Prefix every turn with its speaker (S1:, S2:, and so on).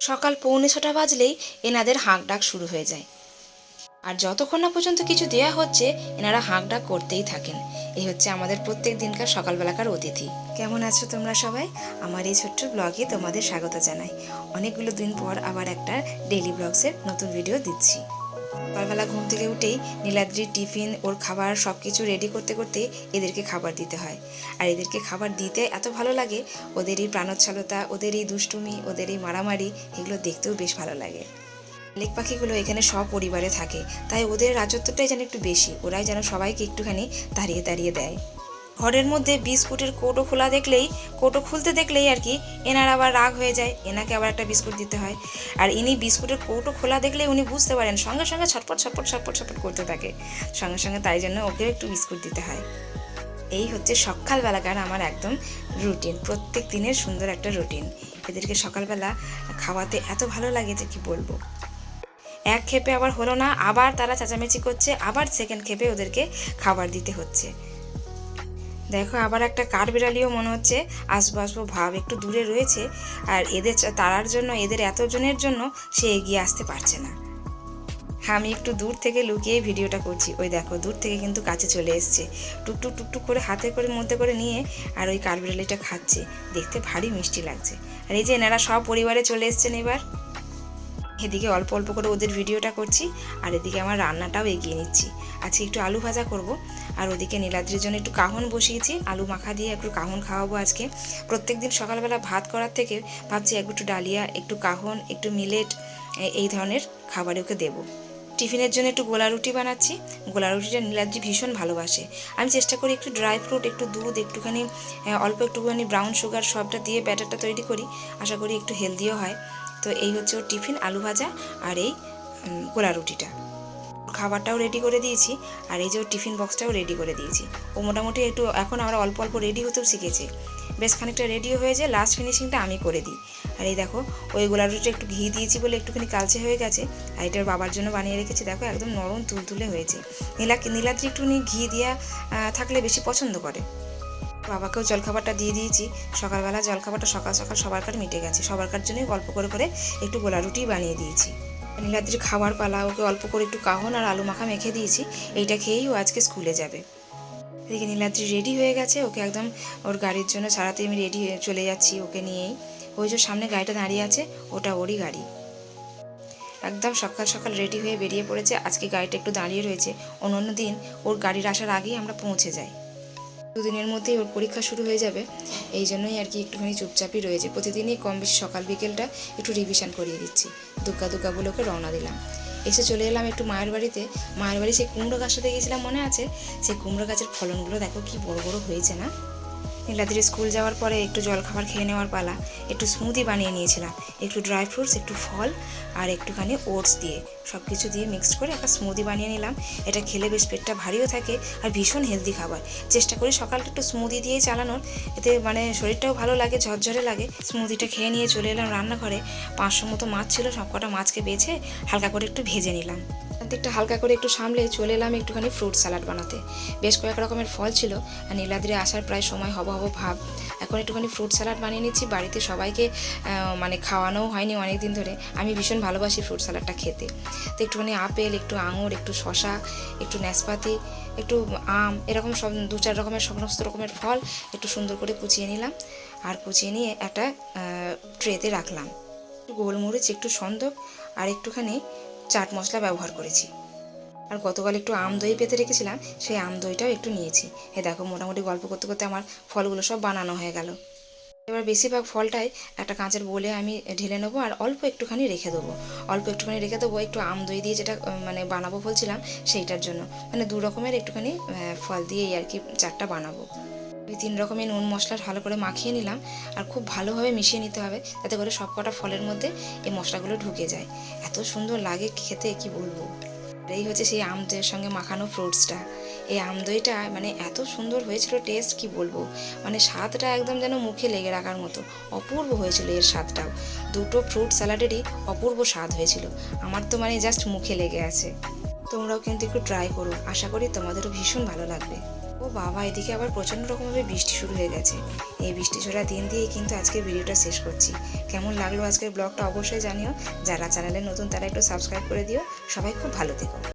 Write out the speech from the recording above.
S1: সকাল পৌনে ছটা বাজলেই এনাদের হাঁক ডাক শুরু হয়ে যায়। আর যতক্ষণ না পর্যন্ত কিছু দেয়া হচ্ছে, এনারা হাঁক ডাক করতেই থাকেন। এই হচ্ছে আমাদের প্রত্যেক দিনকার সকালবেলাকার অতিথি। কেমন আছো তোমরা সবাই? আমার এই ছোট্ট ব্লগে তোমাদের স্বাগত জানাই। অনেকগুলো দিন পর আবার একটা ডেলি ব্লগসের নতুন ভিডিও দিচ্ছি। সকালবেলা ঘুম থেকে উঠেই নীলাদ্রি টিফিন, ওর খাবার সব কিছু রেডি করতে করতে এদেরকে খাবার দিতে হয়। আর এদেরকে খাবার দিতে এত ভালো লাগে ওদের এই প্রাণোচ্ছলতা ওদের এই দুষ্টুমি ওদের এই মারামারি, এগুলো দেখতেও বেশ ভালো লাগে। লেক পাখিগুলো এখানে সপরিবারে থাকে, তাই ওদের রাজত্বটাই যেন একটু বেশি, ওরাই যেন সবাইকে একটুখানি দাঁড়িয়ে দাঁড়িয়ে দেয়। ঘরের মধ্যে বিস্কুটের কৌটো খোলা দেখলেই, কৌটো খুলতে দেখলেই আর কি এনার আবার রাগ হয়ে যায়, এনাকে আবার একটা বিস্কুট দিতে হয়। আর ইনি বিস্কুটের কৌটো খোলা দেখলেই উনি বুঝতে পারেন, সঙ্গে সঙ্গে ছটপট ছটপট ছটপট ছটপট করতে থাকে। সঙ্গে সঙ্গে তাই জন্য ওকেও একটু বিস্কুট দিতে হয়। এই হচ্ছে সকালবেলাকার আমার একদম রুটিন, প্রত্যেক দিনের সুন্দর একটা রুটিন। এদেরকে সকালবেলা খাওয়াতে এত ভালো লাগে যে কি বলব। এক খেপে আবার হলো না, আবার তারা চেঁচামেচি করছে, আবার সেকেন্ড খেপে ওদেরকে খাবার দিতে হচ্ছে। দেখো, আবার একটা কাঠবিড়ালিও মনে হচ্ছে আসব ভাব একটু দূরে রয়েছে আর এদের তারার জন্য, এদের এতজনের জন্য সে এগিয়ে আসতে পারছে না। আমি একটু দূর থেকে লুকিয়ে ভিডিওটা করছি। ওই দেখো, দূর থেকে কিন্তু কাছে চলে এসছে। টুকটুক টুকটুক করে হাতে করে, মধ্যে করে নিয়ে আর ওই কাঠবিড়ালিটা খাচ্ছে। দেখতে ভারী মিষ্টি লাগছে। আর এই যে এনারা সব পরিবারে চলে এসছেন এবার। এদিকে অল্প অল্প করে ওদের ভিডিওটা করছি, আর এদিকে আমার রান্নাটাও এগিয়ে নিচ্ছি। আজকে একটু আলু ভাজা করব, আর ওদিকে নীলাদ্রির জন্য একটু কাহন বসিয়েছি, আলু মাখা দিয়ে একটু কাহন খাওয়াবো আজকে। প্রত্যেক দিন সকালবেলা ভাত করার থেকে ভাবছি একটু ডালিয়া, একটু কাহন, একটু মিলেট এই ধরনের খাবারে ওকে দেবো। টিফিনের জন্য একটু গোলা রুটি বানাচ্ছি, গোলা রুটিটা নীলাদ্রি ভীষণ ভালোবাসে। আমি চেষ্টা করি একটু ড্রাই ফ্রুট, একটু দুধ, একটুখানি অল্প একটুখানি ব্রাউন সুগার, সবটা দিয়ে ব্যাটারটা তৈরি করি, আশা করি একটু হেলদিও হয়। তো এই হচ্ছে ওর টিফিন আলু ভাজা আর এই গোলা রুটিটা। খাবারটাও রেডি করে দিয়েছি আর এই যে ওর টিফিন বক্সটাও রেডি করে দিয়েছি। ও মোটামুটি একটু এখন আমরা অল্প অল্প রেডি হতেও শিখেছে। বেশ খানিকটা রেডিও হয়ে যায় লাস্ট ফিনিশিংটা আমি করে দিই। আর এই দেখো ওই গোলা রুটিটা একটু ঘি দিয়েছি বলে একটুখানি কালচে হয়ে গেছে। আর এটার বাবার জন্য বানিয়ে রেখেছি দেখো একদম নরম তুলতুলে হয়েছে। নীলা নীলাদ্রি একটুখানি ঘি আহ, থাকলে বেশি পছন্দ করে। বাবাকেও জলখাবারটা দিয়ে দিয়েছি। সকালবেলা জলখাবারটা সকাল সকাল সবার কার মিটে গেছে। সবারকার জন্যই গল্প করে করে একটু গোলা রুটি বানিয়ে দিয়েছি। নীলাদ্রির খাবার পালা, ওকে অল্প করে একটু কাহন আর আলু মাখা মেখে দিয়েছি। এইটা খেয়েই ও আজকে স্কুলে যাবে। এদিকে নীলাদ্রি রেডি হয়ে গেছে। ওকে একদম ওর গাড়ির জন্য ছাড়াতে আমি রেডি হয়ে চলে যাচ্ছি ওকে নিয়েই। ওই যে সামনে গাড়িটা দাঁড়িয়ে আছে, ওটা ওরই গাড়ি। একদম সকাল সকাল রেডি হয়ে বেরিয়ে পড়েছে। আজকে গাড়িটা একটু দাঁড়িয়ে রয়েছে। অন্য দিন ওর গাড়ির আসার আগেই আমরা পৌঁছে যাই। দুদিনের মধ্যেই ওর পরীক্ষা শুরু হয়ে যাবে। এই জন্যই আর কি একটুখানি চুপচাপই রয়েছে। প্রতিদিনই কম বেশি সকাল বিকেলটা একটু রিভিশন করিয়ে দিচ্ছি। দুগ্গা দুগ্গা বলেকে রওনা দিলাম। এসে চলে এলাম একটু মায়ের বাড়িতে। মায়ের বাড়ি সেই কুমড়ো গাছটাতে গিয়েছিলাম মনে আছে? সেই কুমড়ো গাছের ফলনগুলো দেখো কি বড় বড় হয়েছে না? নীলাদ্রি স্কুল যাওয়ার পরে একটু জলখাবার খেয়ে নেওয়ার পালা। একটু স্মুদি বানিয়ে নিয়েছিলাম। একটু ড্রাই ফ্রুটস একটু ফল আর একটুখানি ওটস দিয়ে। সব কিছু দিয়ে মিক্সড করে একটা স্মুদি বানিয়ে নিলাম। এটা খেলে বেশ পেটটা ভারীও থাকে আর ভীষণ হেলদি খাবার। চেষ্টা করি সকালটা একটু স্মুদি দিয়ে চালানোর। এতে মানে শরীরটাও ভালো লাগে, ঝরঝরে লাগে। স্মুদিটা খেয়ে নিয়ে চলে এলাম রান্নাঘরে। পাঁচশো মতো মাছ ছিল সব কটা মাছকে বেছে হালকা করে একটু ভেজে নিলাম। দিকটা হালকা করে একটু সামলে চলে এলাম একটুখানি ফ্রুট স্যালাড বানাতে। বেশ কয়েক রকমের ফল ছিল, আর নীলাদ্রি আসার প্রায় সময় হব হব ভাব। এখন একটুখানি ফ্রুট স্যালাড বানিয়ে নিচ্ছি, বাড়িতে সবাইকে মানে খাওয়ানোও হয়নি অনেক দিন ধরে। আমি ভীষণ ভালোবাসি ফ্রুট স্যালাডটা খেতে। তো একটুখানি আপেল, একটু আঙুর, একটু শশা একটু নাশপাতি একটু আম, এরকম সব দু চার রকমের সমস্ত রকমের ফল একটু সুন্দর করে কুচিয়ে নিলাম। আর কুচিয়ে নিয়ে একটা ট্রেতে রাখলাম। একটু গোলমরিচ, একটু সন্দক, আর একটুখানি চাট মশলা ব্যবহার করেছি। আর গতকাল একটু আম দই পেতে রেখেছিলাম, সেই আম দইটাও একটু নিয়েছি। এ দেখো, মোটামুটি গল্প করতে করতে আমার ফলগুলো সব বানানো হয়ে গেল। এবার বেশিরভাগ ফলটাই একটা কাঁচের বলে আমি ঢেলে নেব আর অল্প একটুখানি রেখে দেবো। অল্প একটুখানি রেখে দেবো, একটু আম দই দিয়ে যেটা মানে বানাবো বলছিলাম সেইটার জন্য। মানে দু রকমের একটুখানি ফল দিয়েই আর কি চারটা বানাবো। ওই তিন রকমের নুন মশলা ভালো করে মাখিয়ে নিলাম আর খুব ভালোভাবে মিশিয়ে নিতে হবে যাতে করে সব কটা ফলের মধ্যে এই মশলাগুলো ঢুকে যায়। এত সুন্দর লাগে খেতে, কি বলব? এই হচ্ছে সেই আম দইয়ের সঙ্গে মাখানো ফ্রুটসটা এই আম দইটা মানে এত সুন্দর হয়েছিল টেস্ট কি বলব? মানে স্বাদটা একদম যেন মুখে লেগে রাখার মতো। অপূর্ব হয়েছিল এর স্বাদটাও। দুটো ফ্রুট স্যালাডেরই অপূর্ব স্বাদ হয়েছিল। আমার তো মানে জাস্ট মুখে লেগে আছে। তোমরাও কিন্তু একটু ট্রাই করো। আশা করি তোমাদেরও ভীষণ ভালো লাগবে। বাবা, এদিকে আবার প্রচণ্ড রকমভাবে বৃষ্টি শুরু হয়ে গেছে। এই বৃষ্টি ছোড়া দিন দিয়েই কিন্তু আজকে ভিডিওটা শেষ করছি। কেমন লাগল আজকের ব্লগটা অবশ্যই জানিও। যারা চ্যানেলে নতুন তারা একটু সাবস্ক্রাইব করে দিও। সবাই খুব ভালো থেকো।